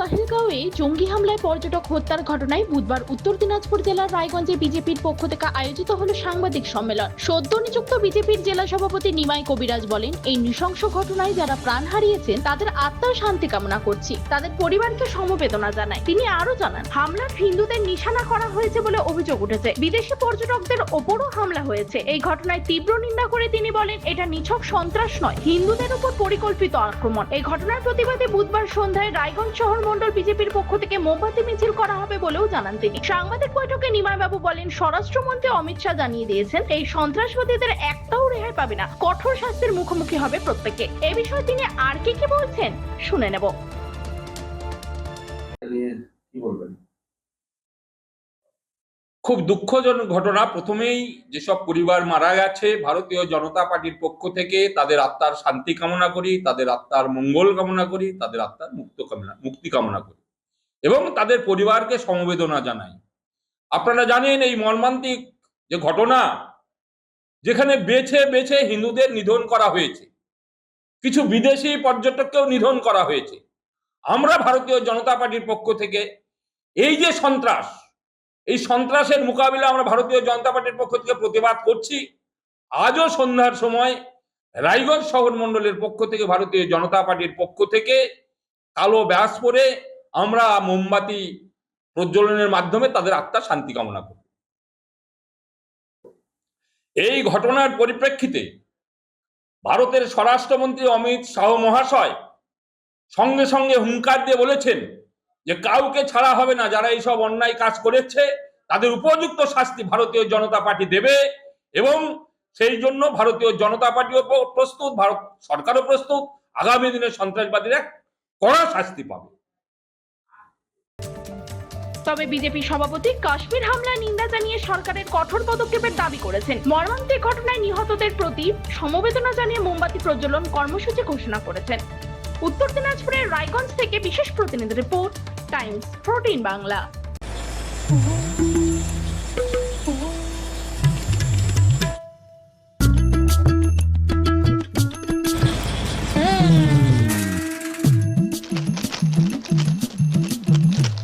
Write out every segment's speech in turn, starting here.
পাহেলগাঁওয়ে জঙ্গি হামলায় পর্যটক হত্যার ঘটনায় বুধবার উত্তর দিনাজপুর জেলার রায়গঞ্জে বিজেপির পক্ষ থেকে আয়োজিত হলো সাংবাদিক সম্মেলন। সদ্য নিযুক্ত বিজেপির জেলা সভাপতি নিমাই কবিরাজ বলেন, এই নৃশংস ঘটনায় যারা প্রাণ হারিয়েছেন, তাদের আত্মার শান্তি কামনা করছি। তাদের পরিবারকে সমবেদনা জানায় তিনি আরও জানান, হামলার হিন্দুদের নিশানা করা হয়েছে বলে অভিযোগ উঠেছে। বিদেশি পর্যটকদের ওপরও হামলা হয়েছে। এই ঘটনায় তীব্র নিন্দা করে তিনি বলেন, এটা নিছক সন্ত্রাস নয়। হিন্দুদের উপর পরিকল্পিত আক্রমণ। এই ঘটনার প্রতিবাদে বুধবার সন্ধ্যায় রায়গঞ্জ শহর মন্ডল বিজেপির পক্ষ থেকে মোমবাতি মিছিল করা হবে বলেও জানান তিনি। সাংবাদিক বৈঠকে নিমাইবাবু বলেন, স্বরাষ্ট্রমন্ত্রী অমিত শাহ জানিয়ে দিয়েছেন, এই সন্ত্রাসবাদীদের একটাও রেহাই পাবে না। কঠোর শাস্তির মুখোমুখি হবে প্রত্যেকে। এ বিষয়ে তিনি আর কি কি বলছেন, শুনে নেব। খুব দুঃখজনক ঘটনা। প্রথমেই যেসব পরিবার মারা গেছে, ভারতীয় জনতা পার্টির পক্ষ থেকে তাদের আত্মার শান্তি কামনা করি, তাদের আত্মার মঙ্গল কামনা করি, তাদের আত্মার মুক্ত কামনা, মুক্তি কামনা করি এবং তাদের পরিবারকে সমবেদনা জানাই। আপনারা জানেন এই মর্মান্তিক যে ঘটনা, যেখানে বেছে বেছে হিন্দুদের নিধন করা হয়েছে, কিছু বিদেশি পর্যটককেও নিধন করা হয়েছে। আমরা ভারতীয় জনতা পার্টির পক্ষ থেকে এই যে সন্ত্রাস এই সন্ত্রাসের মোকাবিলা আমরা ভারতীয় জনতা পার্টির পক্ষ থেকে প্রতিবাদ করছি। আজও সন্ধ্যার সময় রায়গঞ্জ শহর মণ্ডলের পক্ষ থেকে ভারতীয় জনতা পার্টির পক্ষ থেকে কালো ব্যাস পরে আমরা মোমবাতি প্রজ্বলনের মাধ্যমে তাদের আত্মার শান্তি কামনা করি। এই ঘটনার পরিপ্রেক্ষিতে ভারতের স্বরাষ্ট্রমন্ত্রী অমিত শাহ মহাশয় সঙ্গে সঙ্গে হুঙ্কার দিয়ে বলেছেন যে কাউকে ছাড়া হবে না, যারা এইসব অন্যায় কাজ করেছে, তাদের উপযুক্ত শাস্তি ভারতীয় জনতা পার্টি দেবে এবং সেই জন্য ভারতীয় জনতা পার্টিও প্রস্তুত, ভারত সরকারও প্রস্তুত, আগামী দিনে সন্ত্রাসবাদীরা কড়া শাস্তি পাবে। তবে বিজেপি সভাপতি কাশ্মীর হামলায় নিন্দা জানিয়ে সরকারের কঠোর পদক্ষেপের দাবি করেছেন। মর্মান্তিক ঘটনায় নিহতদের প্রতি সমবেদনা জানিয়ে মোমবাতি প্রজ্বলন কর্মসূচি ঘোষণা করেছেন। উত্তর দিনাজপুরের রায়গঞ্জ থেকে বিশেষ প্রতিনিধি রিপোর্ট, টাইমস প্রোটিন বাংলা।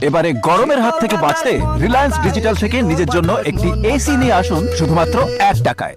এবারে গরমের হাত থেকে বাঁচতে রিলায়েন্স ডিজিটাল থেকে নিজের জন্য একটি এসি নিয়ে আসুন শুধুমাত্র এক টাকায়।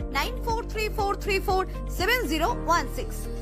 9434347016.